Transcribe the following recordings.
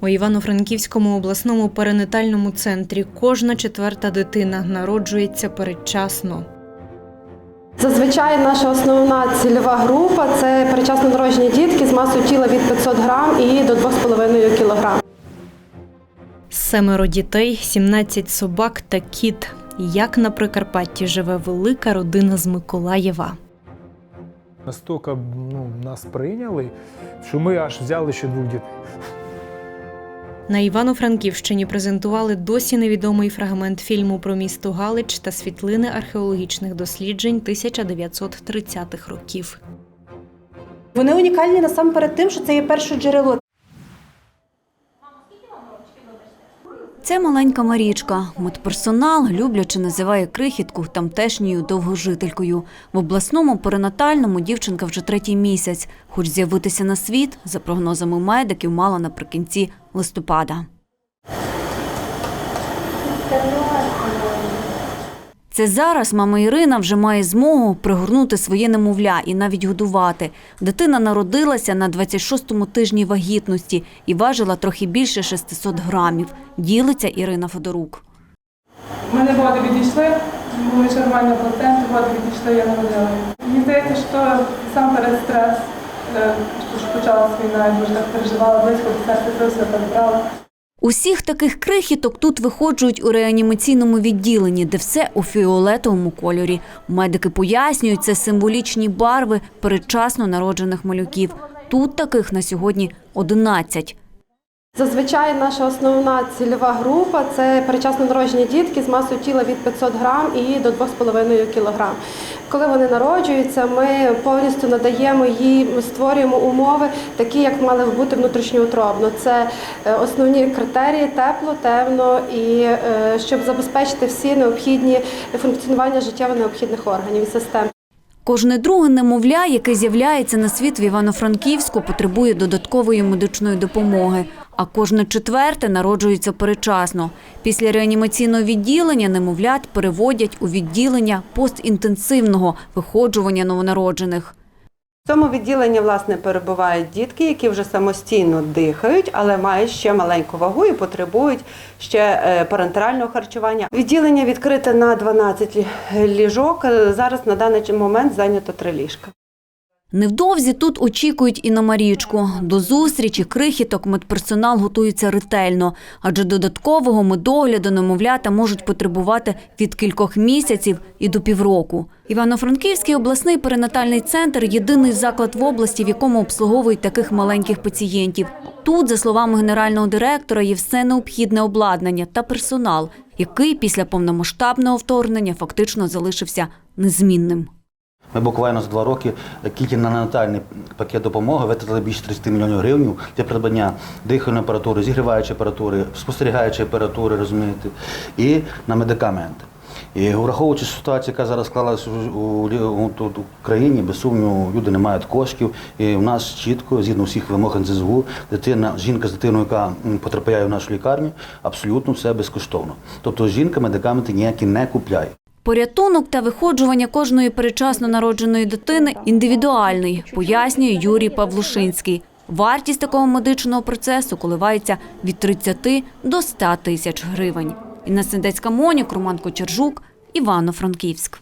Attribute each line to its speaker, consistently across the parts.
Speaker 1: У Івано-Франківському обласному перинатальному центрі кожна четверта дитина народжується передчасно.
Speaker 2: Зазвичай наша основна цільова група це передчасно народжені дітки з масою тіла від 500 грам і до 2,5 кілограм.
Speaker 1: Семеро дітей, 17 собак та кіт. Як на Прикарпатті живе велика родина з Миколаєва.
Speaker 3: Настільки ну, нас прийняли, що ми аж взяли ще двох дітей.
Speaker 1: На Івано-Франківщині презентували досі невідомий фрагмент фільму про місто Галич та світлини археологічних досліджень 1930-х років.
Speaker 4: Вони унікальні насамперед тим, що це є перше джерело.
Speaker 5: Це маленька Марічка. Медперсонал любляче називає крихітку тамтешньою довгожителькою. В обласному перинатальному дівчинка вже третій місяць. Хоч з'явитися на світ, за прогнозами медиків, мала наприкінці листопада. Це зараз мама Ірина вже має змогу пригорнути своє немовля і навіть годувати. Дитина народилася на 26-му тижні вагітності і важила трохи більше 600 грамів. Ділиться Ірина Федорук.
Speaker 6: У мене води відійшли, були нормальні плаценти, води відійшли, я народила. Мені здається, що сам перед стрес, е, що почалась війна, я дуже так переживала близько до серця, просто брала.
Speaker 5: Усіх таких крихіток тут виходжують у реанімаційному відділенні, де все у фіолетовому кольорі. Медики пояснюють, це символічні барви передчасно народжених малюків. Тут таких на сьогодні 11.
Speaker 2: Зазвичай наша основна цільова група це передчасно народжені дітки з масою тіла від 500 грам і до 2,5 кілограм. Коли вони народжуються, ми повністю надаємо їм, створюємо умови, такі, як мали б бути внутрішньоутробно. Це е, основні критерії тепло, темно і е, щоб забезпечити всі необхідні функціонування життєво необхідних органів і систем.
Speaker 5: Кожне друге немовля, яке з'являється на світ в Івано-Франківську, потребує додаткової медичної допомоги. А кожне четверте народжується перечасно. Після реанімаційного відділення немовлят переводять у відділення постінтенсивного виходжування новонароджених.
Speaker 7: Цьому відділенні власне перебувають дітки, які вже самостійно дихають, але мають ще маленьку вагу і потребують ще е, парентерального харчування. Відділення відкрите на 12 ліжок. Е, Зараз на даний момент зайнято 3 ліжка.
Speaker 5: Невдовзі тут очікують і на Марічку. До зустрічі крихіток медперсонал готується ретельно, адже додаткового медогляду немовлята можуть потребувати від кількох місяців і до півроку. Івано-Франківський обласний перинатальний центр єдиний заклад в області, в якому обслуговують таких маленьких пацієнтів. Тут, за словами генерального директора, є все необхідне обладнання та персонал, який після повномасштабного вторгнення фактично залишився незмінним.
Speaker 8: Ми буквально за два роки тільки на натальний пакет допомоги витратили більше 30 мільйонів гривень для придбання дихальної апаратури, зігріваючої апаратури, спостерігаючої апаратури, розумієте, і на медикаменти. І враховуючи ситуацію, яка зараз склалася у, країні, без сумніву, люди не мають коштів. І в нас чітко, згідно всіх вимог НЗЗУ, дитина, жінка з дитиною, яка потрапляє в нашу лікарню, абсолютно все безкоштовно. Тобто жінка медикаменти ніякі не купляє.
Speaker 5: Порятунок та виходжування кожної перечасно народженої дитини індивідуальний, пояснює Юрій Павлушинський. Вартість такого медичного процесу коливається від 30 до 100 тисяч гривень. Інна Сендецька Монік, Роман Кочержук, Івано-Франківськ.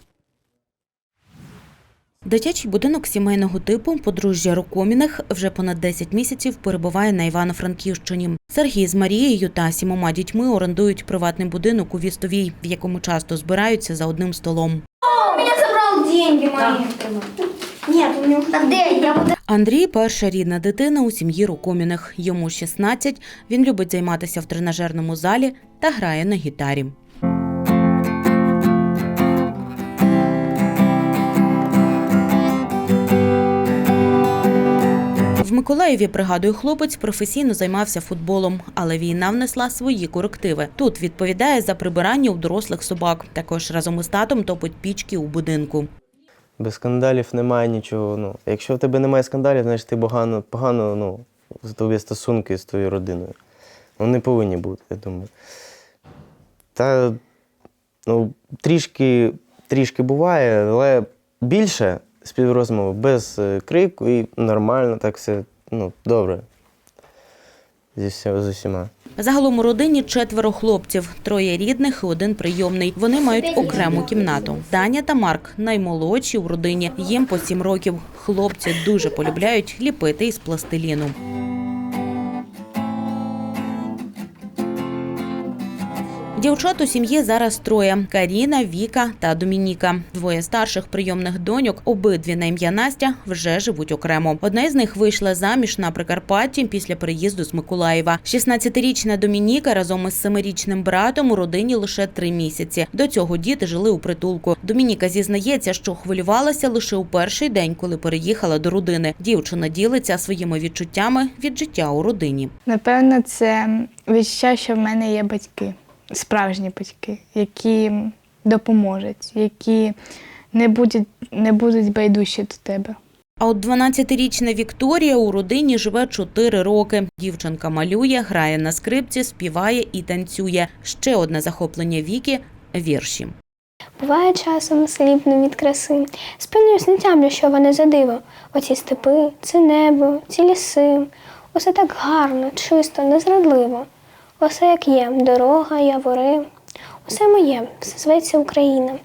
Speaker 9: Дитячий будинок сімейного типу подружжя Рокоміних вже понад 10 місяців перебуває на Івано-Франківщині. Сергій з Марією та сімома дітьми орендують приватний будинок у Вістовій, в якому часто збираються за одним столом.
Speaker 10: деньги. Нет. Так где? Я буду...
Speaker 9: Андрій перша рідна дитина у сім'ї Рокоміних. Йому 16, Він любить займатися в тренажерному залі та грає на гітарі. В Миколаєві, пригадує хлопець, професійно займався футболом, але війна внесла свої корективи. Тут відповідає за прибирання у дорослих собак. Також разом із татом топить пічки у будинку.
Speaker 11: Без скандалів немає нічого. Ну, якщо в тебе немає скандалів, значить ти погано, погано ну, з тобі стосунки з твоєю родиною. Вони повинні бути, я думаю. Та ну, трішки, трішки буває, але більше співрозмови без е, крику і нормально, так все ну, добре. зі все, з усіма.
Speaker 9: Загалом у родині четверо хлопців, троє рідних і один прийомний. Вони мають окрему кімнату. Даня та Марк наймолодші в родині. Їм по сім років. Хлопці дуже полюбляють ліпити із пластиліну. Дівчат у сім'ї зараз троє: Каріна, Віка та Домініка. Двоє старших прийомних доньок, обидві на ім'я Настя, вже живуть окремо. Одна із них вийшла заміж на Прикарпатті після переїзду з Миколаєва. 16-річна Домініка разом із семирічним братом у родині лише три місяці. До цього діти жили у притулку. Домініка зізнається, що хвилювалася лише у перший день, коли переїхала до родини. Дівчина ділиться своїми відчуттями від життя у родині.
Speaker 12: Напевно, це відчуття, що в мене є батьки, справжні батьки, які допоможуть, які не будуть, не будуть байдужі до тебе.
Speaker 9: А от 12-річна Вікторія у родині живе 4 роки. Дівчинка малює, грає на скрипці, співає і танцює. Ще одне захоплення Віки вірші.
Speaker 10: Буває часом сліпну від краси. Спинюсь, не тямлю, що вони за диво. Оці степи, це небо, ці ліси. Усе так гарно, чисто, незрадливо. Усе як є, дорога, явори. Усе моє, все зветься Україна.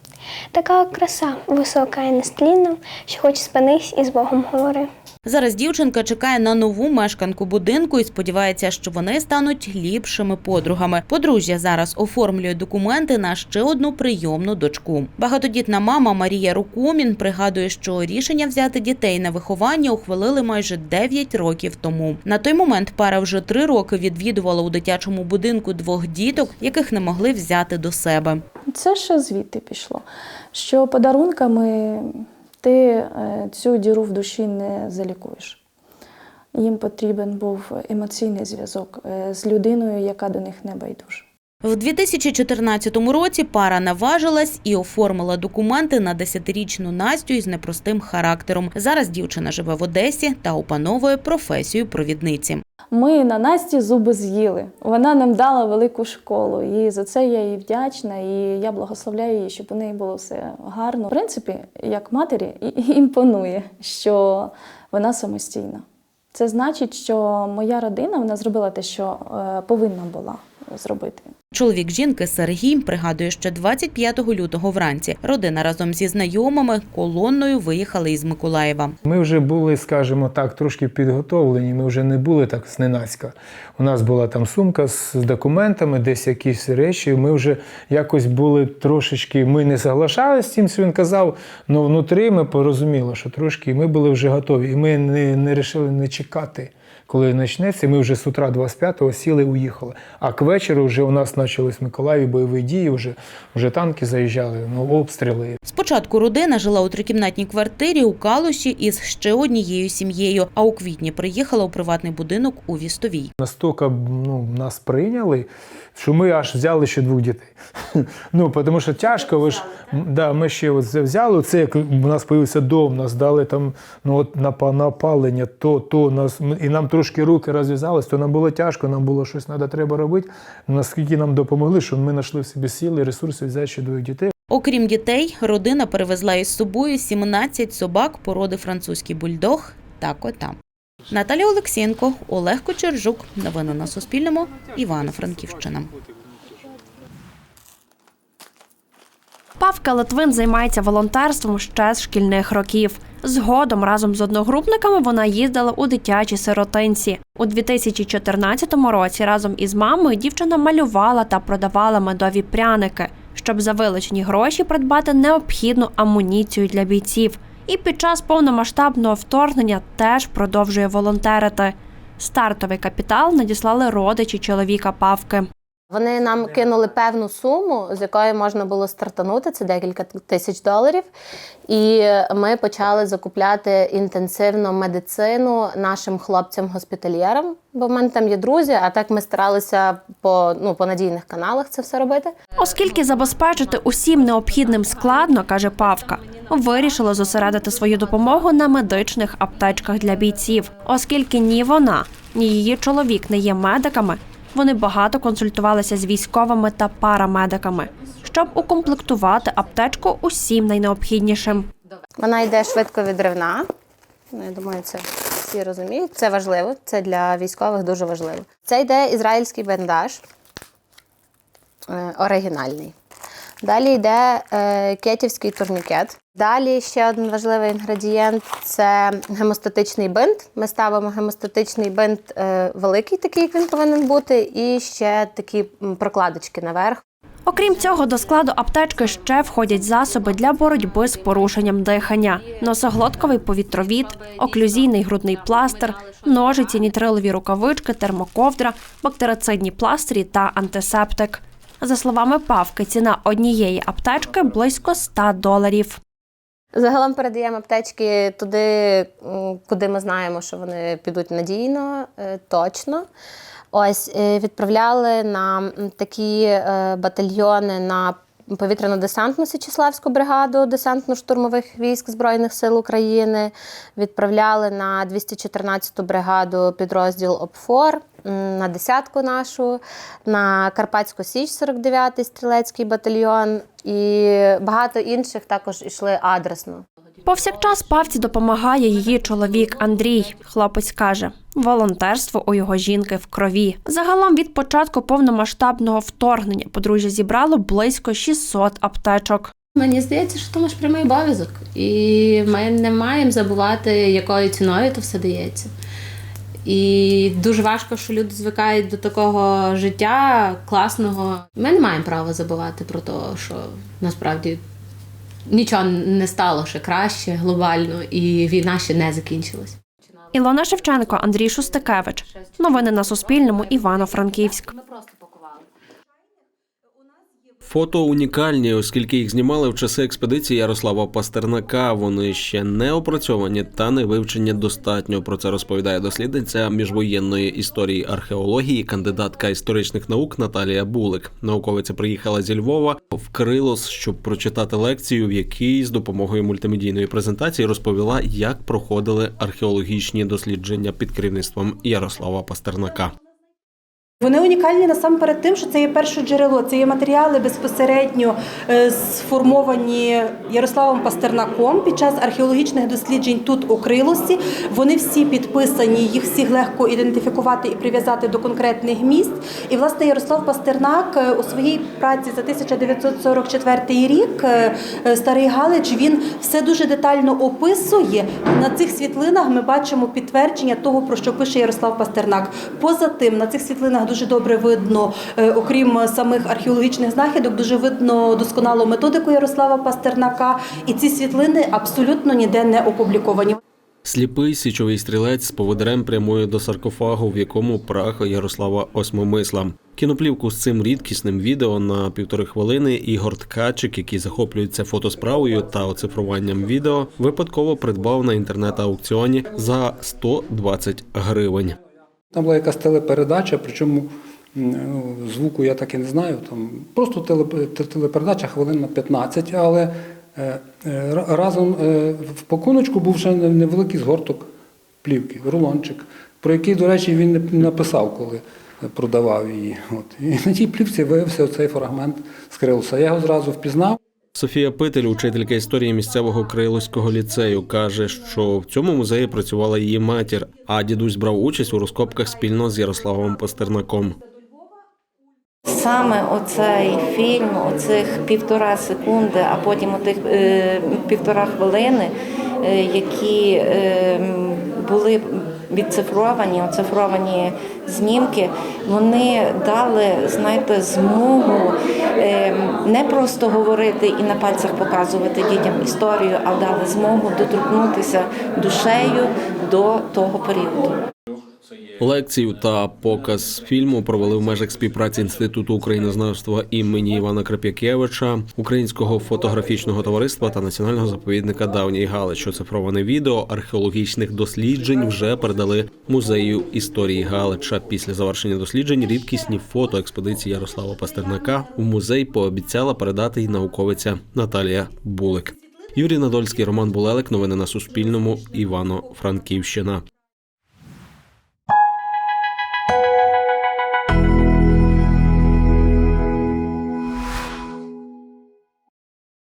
Speaker 10: Така краса висока і нестлінна, що хоч спинись із Богом говори.
Speaker 9: Зараз дівчинка чекає на нову мешканку будинку і сподівається, що вони стануть ліпшими подругами. Подружжя зараз оформлює документи на ще одну прийомну дочку. Багатодітна мама Марія Рукумін пригадує, що рішення взяти дітей на виховання ухвалили майже 9 років тому. На той момент пара вже три роки відвідувала у дитячому будинку двох діток, яких не могли взяти до себе.
Speaker 13: Це ще звідти пішло. Що подарунками ти е, цю діру в душі не залікуєш. Їм потрібен був емоційний зв'язок е, з людиною, яка до них не байдужа.
Speaker 9: В 2014 році пара наважилась і оформила документи на 10-річну Настю із непростим характером. Зараз дівчина живе в Одесі та опановує професію провідниці.
Speaker 13: Ми на Насті зуби з'їли. Вона нам дала велику школу, і за це я їй вдячна. І я благословляю її, щоб у неї було все гарно. В принципі, як матері, імпонує, що вона самостійна. Це значить, що моя родина вона зробила те, що е, повинна була зробити.
Speaker 9: Чоловік жінки Сергій пригадує, що 25 лютого вранці родина разом зі знайомими колонною виїхали із Миколаєва.
Speaker 3: Ми вже були, скажімо так, трошки підготовлені. Ми вже не були так зненацька. У нас була там сумка з документами, десь якісь речі. Ми вже якось були трошечки. Ми не соглашалися з тим, що він казав. але внутрі ми порозуміли, що трошки ми були вже готові. І ми не, не рішили не чекати. Коли почнеться, ми вже з утра 25-го сіли і уїхали. А к вечору вже у нас почались в Миколаєві бойові дії, вже, вже танки заїжджали, ну, обстріли.
Speaker 9: Спочатку родина жила у трикімнатній квартирі у Калуші із ще однією сім'єю, а у квітні приїхала у приватний будинок у Вістовій.
Speaker 3: Настільки ну, нас прийняли, що ми аж взяли ще двох дітей. Ну, тому що тяжко, ви ж да, ми ще от взяли. Це як у нас з'явився дом, нас дали там ну, от, на, на опалення, то, то нас, і нам трошки руки розв'язались, то нам було тяжко, нам було щось треба, треба робити. Наскільки нам допомогли, що ми знайшли в собі сили, ресурси взяти ще двох дітей.
Speaker 9: Окрім дітей, родина перевезла із собою 17 собак породи французький бульдог та кота. Наталя Олексєнко, Олег Кочержук. Новини на Суспільному. Івано-Франківщина.
Speaker 14: Павка Литвин займається волонтерством ще з шкільних років. Згодом разом з одногрупниками вона їздила у дитячі сиротинці. У 2014 році разом із мамою дівчина малювала та продавала медові пряники, щоб за вилучені гроші придбати необхідну амуніцію для бійців. І під час повномасштабного вторгнення теж продовжує волонтерити. Стартовий капітал надіслали родичі чоловіка Павки.
Speaker 15: Вони нам кинули певну суму, з якої можна було стартанути, це декілька тисяч доларів. І ми почали закупляти інтенсивно медицину нашим хлопцям-госпітальєрам. Бо в мене там є друзі, а так ми старалися по, ну, по надійних каналах це все робити.
Speaker 14: Оскільки забезпечити усім необхідним складно, каже Павка, вирішила зосередити свою допомогу на медичних аптечках для бійців, оскільки ні вона, ні її чоловік не є медиками. Вони багато консультувалися з військовими та парамедиками, щоб укомплектувати аптечку усім найнеобхіднішим.
Speaker 15: Вона йде швидко відривна. Ну, я думаю, це всі розуміють. Це важливо, це для військових дуже важливо. Це йде ізраїльський бандаж е, оригінальний. Далі йде е, кетівський турнікет. Далі ще один важливий інгредієнт це гемостатичний бинт. Ми ставимо гемостатичний бинт е, великий, такий як він повинен бути, і ще такі прокладочки наверх.
Speaker 14: Окрім цього, до складу аптечки ще входять засоби для боротьби з порушенням дихання: носоглотковий повітровід, оклюзійний грудний пластир, ножиці, нітрилові рукавички, термоковдра, бактерицидні пластирі та антисептик. За словами Павки, ціна однієї аптечки близько 100 доларів.
Speaker 15: Загалом передаємо аптечки туди, куди ми знаємо, що вони підуть надійно, е, точно. Ось е, відправляли на такі е, батальйони на повітряно-десантну Січеславську бригаду десантно-штурмових військ Збройних сил України. Відправляли на 214-ту бригаду підрозділ ОПФОР, на десятку нашу, на Карпатську Січ 49-й стрілецький батальйон і багато інших також ішли адресно.
Speaker 14: Повсякчас павці допомагає її чоловік Андрій. Хлопець каже, волонтерство у його жінки в крові. Загалом від початку повномасштабного вторгнення подружжя зібрало близько 600 аптечок.
Speaker 16: Мені здається, що це наш прямий обов'язок, і ми не маємо забувати, якою ціною то все дається. І дуже важко, що люди звикають до такого життя класного. Ми не маємо права забувати про те, що насправді нічого не стало ще краще глобально, і війна ще не закінчилась.
Speaker 14: Ілона Шевченко, Андрій Шустикевич. Новини на Суспільному. Івано-Франківськ.
Speaker 17: Фото унікальні, оскільки їх знімали в часи експедиції Ярослава Пастернака. Вони ще не опрацьовані та не вивчені достатньо. Про це розповідає дослідниця міжвоєнної історії археології, кандидатка історичних наук Наталія Булик. Науковиця приїхала зі Львова в Крилос, щоб прочитати лекцію, в якій з допомогою мультимедійної презентації розповіла, як проходили археологічні дослідження під керівництвом Ярослава Пастернака.
Speaker 4: Вони унікальні насамперед тим, що це є перше джерело, це є матеріали безпосередньо е, сформовані Ярославом Пастернаком під час археологічних досліджень тут у Крилосі. Вони всі підписані, їх всіх легко ідентифікувати і прив'язати до конкретних місць. І власне Ярослав Пастернак е, у своїй праці за 1944 рік е, Старий Галич він все дуже детально описує. На цих світлинах ми бачимо підтвердження того, про що пише Ярослав Пастернак. Поза тим, на цих світлинах дуже добре видно, е, окрім самих археологічних знахідок, дуже видно досконалу методику Ярослава Пастернака. І ці світлини абсолютно ніде не опубліковані.
Speaker 17: Сліпий січовий стрілець з поводирем прямує до саркофагу, в якому прах Ярослава Осьмомисла. Кіноплівку з цим рідкісним відео на півтори хвилини Ігор Ткачик, який захоплюється фотосправою та оцифруванням відео, випадково придбав на інтернет-аукціоні за 120 гривень.
Speaker 18: Там була якась телепередача, причому ну, звуку я так і не знаю. Там просто теле- телепередача хвилин на 15, але е, е, разом е, в пакуночку був ще невеликий згорток плівки, рулончик, про який, до речі, він не написав, коли продавав її. От. І на тій плівці виявився цей фрагмент з. Я його зразу впізнав.
Speaker 17: Софія Питель, учителька історії місцевого Крилоського ліцею, каже, що в цьому музеї працювала її матір, а дідусь брав участь у розкопках спільно з Ярославом Пастернаком.
Speaker 19: Саме оцей фільм, оцих півтора секунди, а потім отих е, півтора хвилини, які е, були відцифровані, оцифровані знімки, вони дали, знаєте, змогу е, не просто говорити і на пальцях показувати дітям історію, а дали змогу доторкнутися душею до того періоду.
Speaker 17: Лекцію та показ фільму провели в межах співпраці інституту українознавства імені Івана Крап'якевича, Українського фотографічного товариства та національного заповідника Давній Галич. Оцифроване відео археологічних досліджень вже передали музею історії Галича. Після завершення досліджень рідкісні фото експедиції Ярослава Пастернака в музей пообіцяла передати й науковиця Наталія Булик. Юрій Надольський, Роман Булелик. Новини на Суспільному. Івано-Франківщина.